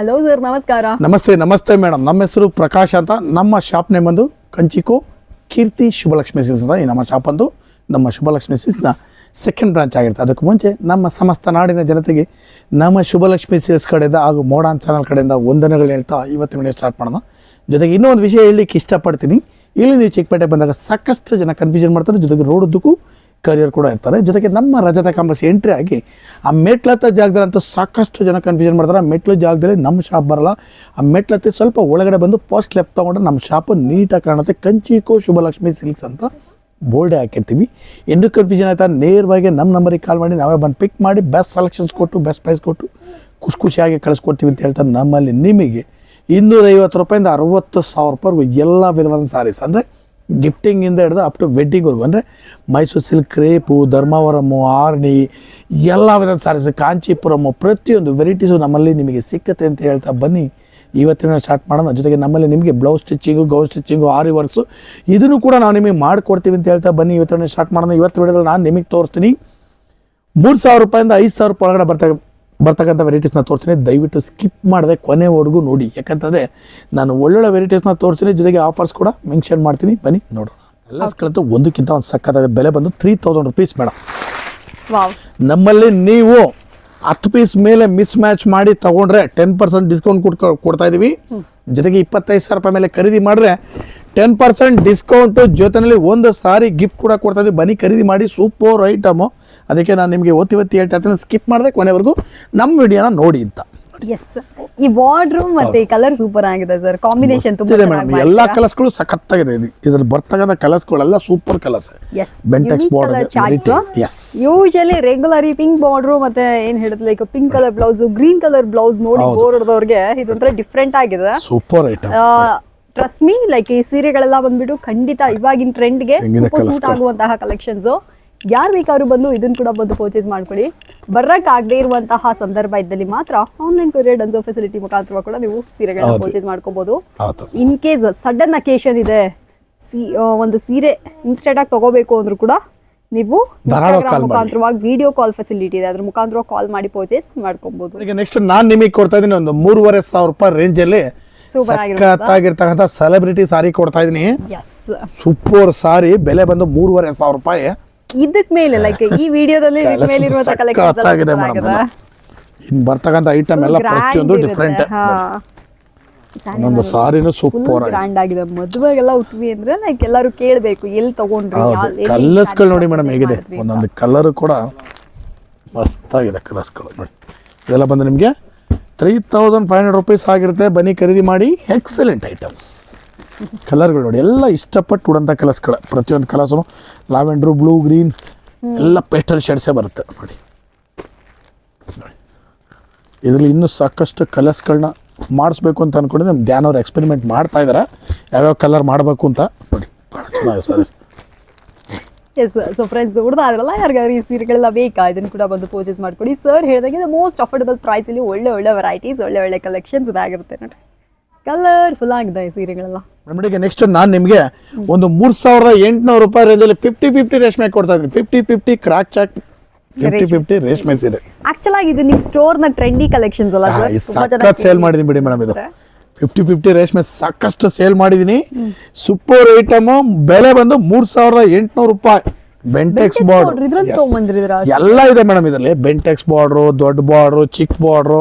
Hello sir ನಮಸ್ಕಾರ. ನಮಸ್ತೆ ನಮಸ್ತೆ ಮೇಡಮ್ ನಮ್ಮ ಹೆಸರು ಪ್ರಕಾಶ್ ಅಂತ. ನಮ್ಮ ಶಾಪ್ ನೇಮ್ ಬಂದು ಕಂಚಿಕೋ ಕೀರ್ತಿ ಶುಭಲಕ್ಷ್ಮಿ ಸಿಲ್ಸ್ ಅಂತ. ನಮ್ಮ ಶಾಪ್ ಅಂದು ನಮ್ಮ ಶುಭಲಕ್ಷ್ಮಿ ಸಿಲ್ಸ್ನ ಸೆಕೆಂಡ್ ಬ್ರಾಂಚ್ ಆಗಿರುತ್ತೆ. ಅದಕ್ಕೂ ಮುಂಚೆ ನಮ್ಮ ಸಮಸ್ತ ನಾಡಿನ ಜನತೆಗೆ ನಮ್ಮ ಶುಭಲಕ್ಷ್ಮಿ ಸಿಲ್ಸ್ ಕಡೆಯಿಂದ ಹಾಗೂ ಮೋಡಾನ್ ಚಾನಲ್ ಕಡೆಯಿಂದ ವಂದನೆಗಳು ಹೇಳ್ತಾ ಇವತ್ತಿನ ವಿಡಿಯೋ ಸ್ಟಾರ್ಟ್ ಮಾಡೋಣ. ಜೊತೆಗೆ ಇನ್ನೂ ಒಂದು ವಿಷಯ ಹೇಳಲಿಕ್ಕೆ ಇಷ್ಟಪಡ್ತೀನಿ. ಇಲ್ಲಿ ನೀವು ಚಿಕ್ಕಪೇಟೆ ಬಂದಾಗ ಸಾಕಷ್ಟು ಜನ ಕನ್ಫ್ಯೂಷನ್ ಮಾಡ್ತಾರೆ. ಜೊತೆಗೆ ರೋಡುದ್ದಕ್ಕೂ ಕರಿಯರ್ ಕೂಡ ಇರ್ತಾರೆ. ಜೊತೆಗೆ ನಮ್ಮ ರಜತ ಕಾಂಗ್ರೆಸ್ ಎಂಟ್ರಿ ಆಗಿ ಆ ಮೆಟ್ಲತ್ತ ಜಾಗದಲ್ಲಂತೂ ಸಾಕಷ್ಟು ಜನ ಕನ್ಫ್ಯೂಷನ್ ಮಾಡ್ತಾರೆ. ಆ ಮೆಟ್ಲು ಜಾಗದಲ್ಲಿ ನಮ್ಮ ಶಾಪ್ ಬರಲ್ಲ. ಆ ಮೆಟ್ಲತ್ತಿ ಸ್ವಲ್ಪ ಒಳಗಡೆ ಬಂದು ಫಸ್ಟ್ ಲೆಫ್ಟ್ ತೊಗೊಂಡ್ರೆ ನಮ್ಮ ಶಾಪ್ ನೀಟಾಗಿ ಕಾಣುತ್ತೆ. ಕಂಚಿಕೋ ಶುಭಲಕ್ಷ್ಮಿ ಸಿಲ್ಕ್ಸ್ ಅಂತ ಬೋರ್ಡೇ ಹಾಕಿರ್ತೀವಿ. ಇನ್ನೂ ಕನ್ಫ್ಯೂಷನ್ ಆಯ್ತಾ? ನೇರವಾಗಿ ನಮ್ಮ ನಂಬರಿಗೆ ಕಾಲ್ ಮಾಡಿ, ನಾವೇ ಬಂದು ಪಿಕ್ ಮಾಡಿ ಬೆಸ್ಟ್ ಸೆಲೆಕ್ಷನ್ಸ್ ಕೊಟ್ಟು ಬೆಸ್ಟ್ ಪ್ರೈಸ್ ಕೊಟ್ಟು ಖುಷಿ ಖುಷಿಯಾಗಿ ಕಳಿಸ್ಕೊಡ್ತೀವಿ ಅಂತ ಹೇಳ್ತಾರೆ. ನಮ್ಮಲ್ಲಿ ನಿಮಗೆ ಇನ್ನೂರೈವತ್ತು ರೂಪಾಯಿಂದ ಅರುವತ್ತು ಸಾವಿರ ರೂಪಾಯಿವರೆಗೂ ಎಲ್ಲ ವಿಧವಾದ ಸಾರೀಸ್ ಅಂದರೆ ಗಿಫ್ಟಿಂಗಿಂದ ಹಿಡಿದು ಅಪ್ ಟು ವೆಡ್ಡಿಂಗ್ವರೆಗೂ ಅಂದರೆ ಮೈಸೂರು ಸಿಲ್ಕ್ ಕ್ರೇಪು ಧರ್ಮಾವರಮು ಆರ್ನಿ ಎಲ್ಲ ವಿಧದ ಸಾರೀಸ್ ಕಾಂಚೀಪುರಮು ಪ್ರತಿಯೊಂದು ವೆರೈಟೀಸು ನಮ್ಮಲ್ಲಿ ನಿಮಗೆ ಸಿಕ್ಕತ್ತೆ ಅಂತ ಹೇಳ್ತಾ ಬನ್ನಿ. ಇವತ್ತಿನ ಸ್ಟಾರ್ಟ್ ಮಾಡೋಣ. ಜೊತೆಗೆ ನಮ್ಮಲ್ಲಿ ನಿಮಗೆ blouse stitching gown stitching aari works ಇದನ್ನು ಕೂಡ ನಾವು ನಿಮಗೆ ಮಾಡಿಕೊಡ್ತೀವಿ ಅಂತ ಹೇಳ್ತಾ ಬನ್ನಿ. ಇವತ್ತಿನ ಸ್ಟಾರ್ಟ್ ಮಾಡೋಣ. ಇವತ್ತು ವಿಡಿಯೋದಲ್ಲಿ ನಾನು ನಿಮಗೆ ತೋರಿಸ್ತೀನಿ. ಮೂರು ಸಾವಿರ ರೂಪಾಯಿಂದ ಐದು ಸಾವಿರ ರೂಪಾಯಿ ಒಳಗಡೆ ಬರ್ತಾ ಬರ್ತಕ್ಕಂಥ ವೆರೈಟೀಸ್ನ ತೋರಿಸ್ತೀನಿ. ದಯವಿಟ್ಟು ಸ್ಕಿಪ್ ಮಾಡದೆ ಕೊನೆವರೆಗೂ ನೋಡಿ. ಯಾಕಂತಂದರೆ ನಾನು ಒಳ್ಳೊಳ್ಳೆ ವೆರೈಟೀಸ್ನ ತೋರಿಸ್ತೀನಿ. ಜೊತೆಗೆ ಆಫರ್ಸ್ ಕೂಡ ಮೆನ್ಷನ್ ಮಾಡ್ತೀನಿ. ಬನ್ನಿ ನೋಡೋಣ. ಎಲ್ಲಸ್ಗಳಂತೂ ಒಂದಕ್ಕಿಂತ ಒಂದು ಸಕ್ಕತ್ತಾದ ಬೆಲೆ ಬಂದು ತ್ರೀ ತೌಸಂಡ್ ರುಪೀಸ್ ಮೇಡಮ್ ನಮ್ಮಲ್ಲಿ ನೀವು ಹತ್ತು ಪೀಸ್ ಮೇಲೆ ಮಿಸ್ ಮ್ಯಾಚ್ ಮಾಡಿ ತಗೊಂಡ್ರೆ ಟೆನ್ ಪರ್ಸೆಂಟ್ ಡಿಸ್ಕೌಂಟ್ ಕೊಡ್ಕೊ ಕೊಡ್ತಾ ಇದ್ದೀವಿ ಜೊತೆಗೆ ಇಪ್ಪತ್ತೈದು ಸಾವಿರ ರೂಪಾಯಿ ಮೇಲೆ ಖರೀದಿ ಮಾಡಿದ್ರೆ ಟೆನ್ ಪರ್ಸೆಂಟ್ ಡಿಸ್ಕೌಂಟು ಜೊತೆಯಲ್ಲಿ ಒಂದು ಸಾರಿ ಗಿಫ್ಟ್ ಕೂಡ ಕೊಡ್ತಾ ಇದ್ದೀವಿ ಬನ್ನಿ ಖರೀದಿ ಮಾಡಿ ಸೂಪರ್ ಐಟಮು ಅದಕ್ಕೆ ನಾನು ನಿಮಗೆ ಒತ್ತಿ ಒತ್ತಿ ಹೇಳ್ತಾ ಇರ್ತೀನಿ. ಸ್ಕಿಪ್ ಮಾಡಿದೆ ಕೊನೆವರೆಗೂ ನಮ್ಮ ವಿಡಿಯೋನ ನೋಡಿ ಅಂತ. ಎಸ್ ಈ ವಾರ್ಡ್ರೂಮ್ ಮತ್ತೆ ಈ ಕಲರ್ ಸೂಪರ್ ಆಗಿದೆ ಸರ್ ಕಾಂಬಿನೇಷನ್ ತುಂಬಾ ಮೇಡಮ್ ಎಲ್ಲ ಕಲರ್ಸ್ಗಳು ಸಖತ್ತಾಗಿದೆ. ಇದು ಇದ್ರಲ್ಲಿ ಬರ್ತಕ್ಕಂಥ ಕಲರ್ಸ್ಗಳೆಲ್ಲ super colours Bentex border as usually regular pink border ಮತ್ತೆ ಏನ್ ಹೇಳಿದ್ like pink colour blouse green colour blouse ನೋಡಿ ಬೋರ್ ಹೊಡೆದವ್ರಿಗೆ ಇದೊಂಥರ ಡಿಫ್ರೆಂಟ್ ಆಗಿದೆ. Super item trust me like ಈ ಸೀರೆಗಳೆಲ್ಲ ಬಂದ್ಬಿಟ್ಟು ಖಂಡಿತ ಇವಾಗಿನ ಟ್ರೆಂಡ್ಗೆ ಸೂಟ್ ಆಗುವಂತಹ ಕಲೆಕ್ಷನ್ಸ್ ಯಾರು ಬೇಕಾದ್ರೂ ಬಂದು ಇದನ್ನ ಕೂಡ ಬಂದು ಪರ್ಚೇಸ್ ಮಾಡ್ಕೊಳ್ಳಿ. ಬರಕ್ ಆಗದೆ ಇರುವಂತಹ ಸಂದರ್ಭ ಇದ್ದಲ್ಲಿ ಮಾತ್ರ ಆನ್ಲೈನ್ ಕೊರಿಯರ್ ಡನ್ಸೋ ಫೆಸಿಲಿಟಿ ಮುಖಾಂತರ ಕೂಡ ನೀವು ಸೀರೆಗಳನ್ನ ಪರ್ಚೇಸ್ ಮಾಡ್ಕೋಬಹುದು ಹೌದು. ಇನ್ ಕೇಸ್ ಸಡನ್ ಅಕೇಶನ್ ಇದೆ ಒಂದು ಸೀರೆ ಇನ್ಸ್ಟೆಂಟ್ ಆಗಿ ತಗೋಬೇಕು ಅಂದ್ರೂ ಕೂಡ ನೀವು ಇನ್ಸ್ಟಾಗ್ರಾಮ್ ಮುಖಾಂತರವಾಗಿ ವಿಡಿಯೋ ಕಾಲ್ ಫೆಸಿಲಿಟಿ ಇದೆ. ಅದ್ರ ಮುಖಾಂತರ ಕಾಲ್ ಮಾಡಿ ಪರ್ಚೇಸ್ ಮಾಡ್ಕೊಬಹುದು ಈಗ ನೆಕ್ಸ್ಟ್ ನಾನು ನಿಮಗೆ ಕೊಡ್ತಾ ಇದ್ದೀನಿ ಒಂದು ಮೂರುವರೆ ಸಾವಿರ ರೂಪಾಯಿ ರೇಂಜಲ್ಲಿ? ಸಖತ್ತಾಗಿರ್ತಕ್ಕಂಥ ಸೆಲೆಬ್ರಿಟಿ ಸಾರಿ ಕೊಡ್ತಾ ಇದೀನಿ. ಸೂಪರ್ ಸಾರಿ ಬೆಲೆ ಬಂದು ಮೂರುವರೆ ಸಾವಿರ ರೂಪಾಯಿ. ಇದಕ್ ಮೇಲೆ ಲೈಕ್ ಈ ವಿಡಿಯೋದಲ್ಲಿ ಸಖತ್ತಾಗಿದೆ ಮೇಡಮ್ ಇನ್ ಬರ್ತಕ್ಕಂಥ ಐಟಮ್ ಎಲ್ಲ ಪ್ರತಿಯೊಂದು ಡಿಫ್ರೆಂಟ್ ಒಂದು ಸಾರಿನೂ ಸೂಪರ್ ಆಗಿದೆ. ಗ್ರ್ಯಾಂಡ್ ಆಗಿದೆ. ಮದುವೆಗೆಲ್ಲ ಉಟ್ವಿ ಅಂದ್ರೆ ಲೈಕ್ ಎಲ್ಲರೂ ಕೇಳಬೇಕು ಎಲ್ಲಿ ತಗೊಂಡ್ರಿ ಕಲರ್ಸ್ಗಳು ನೋಡಿ ಮೇಡಮ್ ಹೇಗಿದೆ. ಒಂದೊಂದು ಕಲರ್ ಕೂಡ ಮಸ್ತಾಗಿದೆ ಕಲರ್ಸ್ಗಳು ನೋಡಿ. ಇದೆಲ್ಲ ಬಂದು ನಿಮಗೆ three thousand five hundred rupees ಆಗಿರುತ್ತೆ. ಬನ್ನಿ, ಖರೀದಿ ಮಾಡಿ. ಎಕ್ಸಲೆಂಟ್ ಐಟಮ್ಸ್ ಕಲರ್ಗಳು ನೋಡಿ, ಎಲ್ಲ ಇಷ್ಟಪಟ್ಟು ಉಡಂಥ ಕಲರ್ಸ್ಗಳು ಪ್ರತಿಯೊಂದು ಕಲರ್ಸು ಲಾವೆಂಡ್ರು ಬ್ಲೂ ಗ್ರೀನ್ ಎಲ್ಲ ಪೇಸ್ಟಲ್ ಶೇಡ್ಸೇ ಬರುತ್ತೆ. ನೋಡಿ. ನೋಡಿ. ಇದರಲ್ಲಿ ಇನ್ನೂ ಸಾಕಷ್ಟು ಕಲರ್ಸ್ಗಳನ್ನ ಮಾಡಿಸ್ಬೇಕು ಅಂತ ಅಂದ್ಕೊಂಡು ನಮ್ಮ ಧ್ಯಾನವ್ರು ಎಕ್ಸ್ಪೆರಿಮೆಂಟ್ ಮಾಡ್ತಾ ಇದ್ದಾರೆ ಯಾವ್ಯಾವ ಕಲರ್ ಮಾಡಬೇಕು ಅಂತ. ನೋಡಿ ಭಾಳ ಚೆನ್ನಾಗಿದೆ ಸರ್ ಎಸ್ ಸೊ ಫ್ರೆಂಡ್ಸ್ ಹುಡ್ದಾದ್ರಲ್ಲ ಯಾರಿಗಾದ್ರೆ ಈ ಸೀರೆಗಳೆಲ್ಲ ಬೇಕಾ? ಇದನ್ನು ಕೂಡ ಬಂದು ಪರ್ಚೇಸ್ ಮಾಡ್ಕೊಡಿ. ಸರ್ ಹೇಳಿದಂಗೆ ಮೋಸ್ಟ್ ಅಫೋರ್ಡಬಲ್ ಪ್ರೈಸ್ ಇಲ್ಲಿ ಒಳ್ಳೆ ಒಳ್ಳೆ ವೆರೈಟೀಸ್ ಒಳ್ಳೆ ಒಳ್ಳೆ ಕಲೆಕ್ಷನ್ಸ್ ಇದಾಗಿರುತ್ತೆ ನೋಡಿ ಕಲರ್ಫುಲ್ ಆಗಿದೆ ಈ ಸೀರೆಗಳೆಲ್ಲ. ಮೇಡಮ್ ನೆಕ್ಸ್ಟ್ ನಾನು ನಿಮಗೆ ಒಂದು ಮೂರು ಸಾವಿರದ ಎಂಟುನೂರು ರೂಪಾಯಿ ರೇಂಜಲ್ಲಿ ಫಿಫ್ಟಿ ಫಿಫ್ಟಿ ರೇಷ್ಮೆ ಕೊಡ್ತಾ ಇದ್ದೀನಿ. ಫಿಫ್ಟಿ ಫಿಫ್ಟಿ ಕ್ರಾಕ್ ಚಾಕ್ ಫಿಫ್ಟಿ ರೇಷ್ಮೆ. ಫಿಫ್ಟಿ ರೇಷ್ಮೆ ಸೀರೆ. ಆಕ್ಚುಲಾಗಿ ಇದು ನಿಮ್ಮ ಸ್ಟೋರ್ನ ಟ್ರೆಂಡಿ ಕಲೆಕ್ಷನ್ಸ್ ಅಲ್ಲ ಸರ್ ಸಖತ್ ಸೇಲ್ ಮಾಡಿದೀನಿ ಬಿಡಿ ಮೇಡಮ್ ಇದು. ಫಿಫ್ಟಿ ಫಿಫ್ಟಿ ರೇಷ್ಮೆ ಸಾಕಷ್ಟು ಸೇಲ್ ಮಾಡಿದ್ದೀನಿ ಸೂಪರ್ ಐಟಮ್ ಬೆಲೆ ಬಂದು ಮೂರು ಸಾವಿರದ ಎಂಟುನೂರು ರೂಪಾಯಿ. Bentex border? ಎಲ್ಲ ಇದೆ ಮೇಡಮ್ ಇದರಲ್ಲಿ. ಬೆಂಟೆಕ್ಸ್ ಬಾರ್ಡ್ರು ದೊಡ್ಡ ಬಾರ್ಡ್ರು ಚಿಕ್ಕ ಬಾರ್ಡ್ರು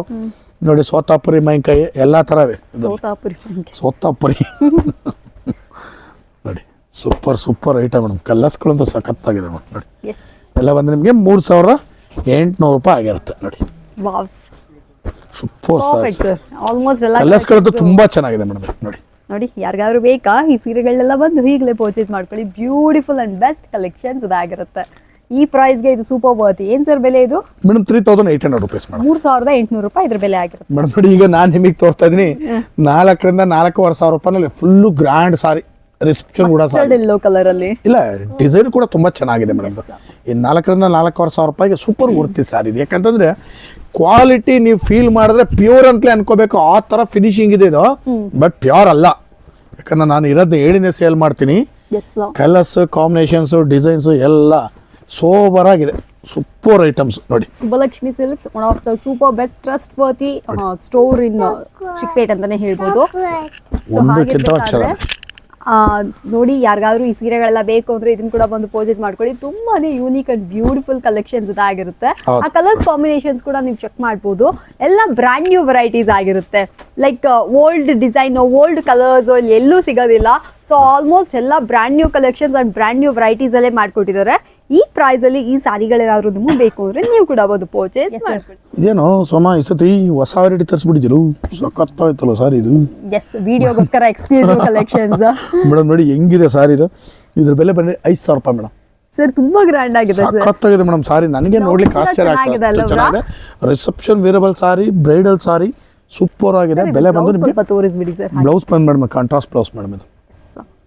ನೋಡಿ ಸೋತಾಪುರಿ ಮೈನ್ಕಾಯಿ ಎಲ್ಲ ಥರವೇ ಇವೆ ಸೋತಾಪುರಿ ಸೋತಾಪುರಿ. ನೋಡಿ ಸೂಪರ್ ಸೂಪರ್ ಐಟಮ್ ಮೇಡಮ್ ಕಲ್ಲರ್ಸ್ಗಳಂತೂ ಸಖತ್ತಾಗಿದೆ ಮೇಡಮ್ ನೋಡಿ. ಎಲ್ಲ ಬಂದು ನಿಮಗೆ ಮೂರು ಸಾವಿರದ ಎಂಟುನೂರು ರೂಪಾಯಿ ಆಗಿರುತ್ತೆ. ನೋಡಿ. ಸೂಪರ್ ಸರ್ ಆಲ್ಮೋಸ್ಟ್ ಎಲ್ಲ ತುಂಬ ಚೆನ್ನಾಗಿದೆ ಮೇಡಮ್. ನೋಡಿ. ನೋಡಿ ಯಾರಿಗಾದ್ರೂ ಬೇಕಾ? ಈ ಸೀರೆಗಳನ್ನೆಲ್ಲ ಬಂದು ಈಗಲೇ ಪರ್ಚೇಸ್ ಮಾಡ್ಕೊಳ್ಳಿ. ಬ್ಯೂಟಿಫುಲ್ ಅಂಡ್ ಬೆಸ್ಟ್ ಕಲೆಕ್ಷನ್ಸ್ ಇದಾಗಿರುತ್ತೆ. ಈ ಪ್ರೈಸ್ಗೆ ಇದು ಸೂಪರ್ ವರ್ತಿ ಏನ್ ಸರ್ ಬೆಲೆ ಇದು? Madam three thousand eight hundred rupees madam. ಮೂರ್ ಸಾವಿರದ ಎಂಟುನೂರು ರೂಪಾಯಿ ಇದ್ರ ಬೆಲೆ ಆಗಿರುತ್ತೆ. ಮೇಡಮ್ ನೋಡಿ ಈಗ ನಾನು ನಿಮಗೆ ತೋರಿಸ್ತಾ ಇದ್ದೀನಿ ನಾಲ್ಕರಿಂದ ನಾಲ್ಕೂವರೆ ಸಾವಿರ ರೂಪಾಯಿನಲ್ಲಿ ಫುಲ್ಲು ಗ್ರ್ಯಾಂಡ್ ಸಾರಿ ರಿಸೆಪ್ಷನ್ ಕೂಡ ಸರ್ ಎಲ್ಲೋ ಕಲರ್ ಅಲ್ಲಿ. ಇಲ್ಲ ಡಿಸೈನ್ ಕೂಡ ತುಂಬಾ ಚೆನ್ನಾಗಿದೆ ಮೇಡಮ್. ಈ ನಾಲ್ಕರಿಂದ ನಾಲ್ಕೂವರೆ ಸಾವಿರ ರೂಪಾಯಿಗೆ ಸೂಪರ್ ವರ್ತಿ ಸಾರಿ ಇದು. ಯಾಕಂತಂದ್ರೆ ಕ್ವಾಲಿಟಿ ನೀವು ಫೀಲ್ ಮಾಡಿದ್ರೆ ಪ್ಯೂರ್ ಅಂತಲೇ ಅನ್ಕೋಬೇಕು. ಆ ಥರ ಫಿನಿಶಿಂಗ್ ಇದೆ ಇದು. ಬಟ್ ಪ್ಯೂರ್ ಅಲ್ಲ. ಯಾಕಂದ್ರೆ ನಾನು ಇರೋದನ್ನ ಹೇಳಿನೇ ಸೇಲ್ ಮಾಡ್ತೀನಿ. ಕಲರ್ಸ್ ಕಾಂಬಿನೇಷನ್ಸು ಡಿಸೈನ್ಸು ಎಲ್ಲ ಸೋಬರ್ ಆಗಿದೆ. ಸೂಪರ್ ಐಟಮ್ಸ್ ನೋಡಿ. Subbalakshmi silks one of the super best trustworthy store in Chickpet ಅಂತಾನೆ ಹೇಳ್ಬೋದು. ಸೊ ಹಾಗೆ ಅಕ್ಷರ. ನೋಡಿ ಯಾರಿಗಾದ್ರೂ ಈ ಸೀರೆಗಳೆಲ್ಲ ಬೇಕು ಅಂದ್ರೆ ಇದನ್ನ ಕೂಡ ಬಂದು ಪರ್ಚೇಸ್ ಮಾಡ್ಕೊಳ್ಳಿ. ತುಂಬಾನೇ ಯೂನಿಕ್ ಅಂಡ್ ಬ್ಯೂಟಿಫುಲ್ ಕಲೆಕ್ಷನ್ಸ್ ಇದಾಗಿರುತ್ತೆ ಆ ಕಲರ್ಸ್ ಕಾಂಬಿನೇಷನ್ಸ್ ಕೂಡ ನೀವು ಚೆಕ್ ಮಾಡ್ಬೋದು. ಎಲ್ಲ ಬ್ರ್ಯಾಂಡ್ ನ್ಯೂ ವೆರೈಟೀಸ್ ಆಗಿರುತ್ತೆ. Like old design old colours ಎಲ್ಲೂ ಸಿಗೋದಿಲ್ಲ. ಸೊ ಆಲ್ಮೋಸ್ಟ್ ಎಲ್ಲ brand new collections and brand new varieties ಅಲ್ಲೇ ಮಾಡ್ಕೊಟ್ಟಿದ್ದಾರೆ. ಈ ಪ್ರೈಸ್ ಅಲ್ಲಿ ಈ ಸಾರಿಗಳೇನಾದ್ರೂ ನಿಮಗೆ ಬೇಕು ಅಂದ್ರೆ ನೀವು ಕೂಡ ಪರ್ಚೇಸ್ ಮಾಡ್ಕೊಳ್ಳಿ ಇದೇನೋ ಸೋಮ ಈ ಸತಿ ಹೊಸ ವೆರೈಟಿ ತರಿಸ್ಬಿಟ್ಟಿದ್ರು. ಸಖತ್ತಾಯ್ತಲ್ಲ ಸಾರಿ ಇದು. ಎಸ್ ವಿಡಿಯೋಗೋಸ್ಕರ ಎಕ್ಸ್ಕ್ಲೂಸಿವ್ ಕಲೆಕ್ಷನ್ಸ್ ಮೇಡಮ್ ನೋಡಿ ಹೆಂಗಿದೆ ಸಾರಿ ಇದು. ಇದ್ರ ಬೆಲೆ ಬಂದ್ರೆ ಐದು ಸಾವಿರ ರೂಪಾಯಿ ಮೇಡಮ್. ಸರ್ ತುಂಬಾ ಗ್ರ್ಯಾಂಡ್ ಆಗಿದೆ ಸರ್ ಸಖತ್ತಾಗಿದೆ ಮೇಡಮ್ ಸಾರಿ. ನನಗೆ ನೋಡ್ಲಿಕ್ಕೆ ಆಶ್ಚರ್ಯ ಆಗ್ತಿದೆ ಚೆನ್ನಾಗಿದೆ. Reception wearable sari bridal sari super ಆಗಿದೆ. ಬೆಲೆ ಬಂದು ನಿಮಗೆ ಸ್ವಲ್ಪ ತೋರಿಸ್ಬಿಡಿ ಸರ್ ಬ್ಲೌಸ್ ಬಂದು ಮೇಡಮ್ ಕಾಂಟ್ರಾಸ್ಟ್ ಬ್ಲೌಸ್ ಮೇಡಮ್ ಇದು.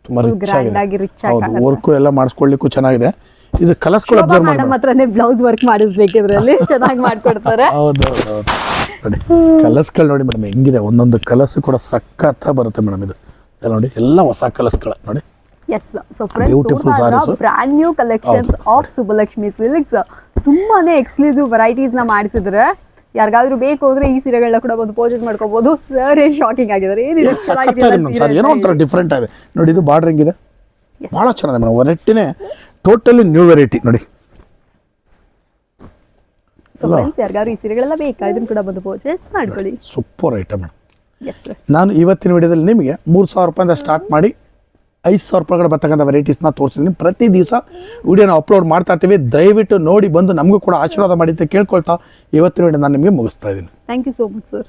ತುಂಬಾ ರಿಚ್ ಗ್ರ್ಯಾಂಡ್ ಆಗಿ ಆಗಿದೆ ವರ್ಕು ಎಲ್ಲ ಮಾಡಿಸ್ಕೊಳ್ಳಿಕ್ಕೂ ಚೆನ್ನಾಗಿದೆ. ಇದು ಕಲರ್ಸ್ ಕೂಡ ಅಬ್ಸರ್ವ್ ಮಾಡಿ ಮೇಡಮ್ ಹತ್ರನೇ ಬ್ಲೌಸ್ ವರ್ಕ್ ಮಾಡಿಸ್ಬೇಕಿದ್ರಲ್ಲಿ ಚೆನ್ನಾಗಿ ಮಾಡ್ಕೊಡ್ತಾರೆ. ಹೌದು ಹೌದು ಹೌದು. ನೋಡಿ ಕಲರ್ಸ್ಗಳು ನೋಡಿ ಮೇಡಮ್ ಹೆಂಗಿದೆ? ಒಂದೊಂದು ಕಲರ್ಸ್ ಕೂಡ ಸಖತ್ತ ಬರುತ್ತೆ ಮೇಡಮ್ ಇದು. ಎಲ್ಲ ನೋಡಿ ಎಲ್ಲ ಹೊಸ ಕಲರ್ಸ್ಗಳು ನೋಡಿ. Yes so beautiful sarees brand new collections of Subbalakshmi silks ತುಂಬಾನೇ ಎಕ್ಸ್ಕ್ಲೂಸಿವ್ ವೆರೈಟೀಸ್ನ ಮಾಡಿಸಿದ್ರೆ ಯಾರಿಗಾದ್ರೂ ಬೇಕು ಅಂದ್ರೆ ಈ ಸೀರೆಗಳನ್ನ ಕೂಡ ಬಂದು ಪರ್ಚೇಸ್ ಮಾಡ್ಕೋಬಹುದು ಸರ್ ಶಾಕಿಂಗ್ ಆಗಿದ್ದಾರೆ. ಏನಿದೆ ಸರ್ ಏನೋ ಒಂಥರ ಡಿಫ್ರೆಂಟ್ ಆಗಿದೆ. ನೋಡಿ ಇದು ಬಾರ್ಡರ್ ಹೆಂಗಿದೆ? ಬಹಳ ಚೆನ್ನಾಗಿದೆ ಮೇಡಮ್ ವೆರೈಟಿನೇ ಟೋಟಲಿ ನ್ಯೂ ವೆರೈಟಿ ನೋಡಿ. ಸೊ ಫ್ರೆಂಡ್ಸ್ ಯಾರಿಗಾದ್ರೂ ಈ ಸೀರೆಗಳೆಲ್ಲ ಬೇಕಾ? ಇದನ್ನು ಕೂಡ ಬಂದು ಪರ್ಚೇಸ್ ಮಾಡ್ಕೊಳ್ಳಿ. ಸೂಪರ್ ಐಟಮ್ ನಾನು ಇವತ್ತಿನ ವಿಡಿಯೋದಲ್ಲಿ ನಿಮಗೆ ಮೂರು ಸಾವಿರ ರೂಪಾಯಿಂದ ಸ್ಟಾರ್ಟ್ ಮಾಡಿ ಐದು ಸಾವಿರ ರೂಪಾಯಿ ಬರ್ತಕ್ಕಂಥ ವೆರೈಟೀಸ್ನ ತೋರಿಸಿದ್ದೀನಿ ಪ್ರತಿ ದಿವಸ ವಿಡಿಯೋನ ಅಪ್ಲೋಡ್ ಮಾಡ್ತಾ ಇರ್ತೀವಿ. ದಯವಿಟ್ಟು ನೋಡಿ ಬಂದು ನಮಗೂ ಕೂಡ ಆಶೀರ್ವಾದ ಮಾಡಿ ಅಂತ ಕೇಳ್ಕೊಳ್ತಾ ಇವತ್ತಿನ ವಿಡಿಯೋ ನಾನು ನಿಮಗೆ ಮುಗಿಸ್ತಾ ಇದ್ದೀನಿ. Thank you so much sir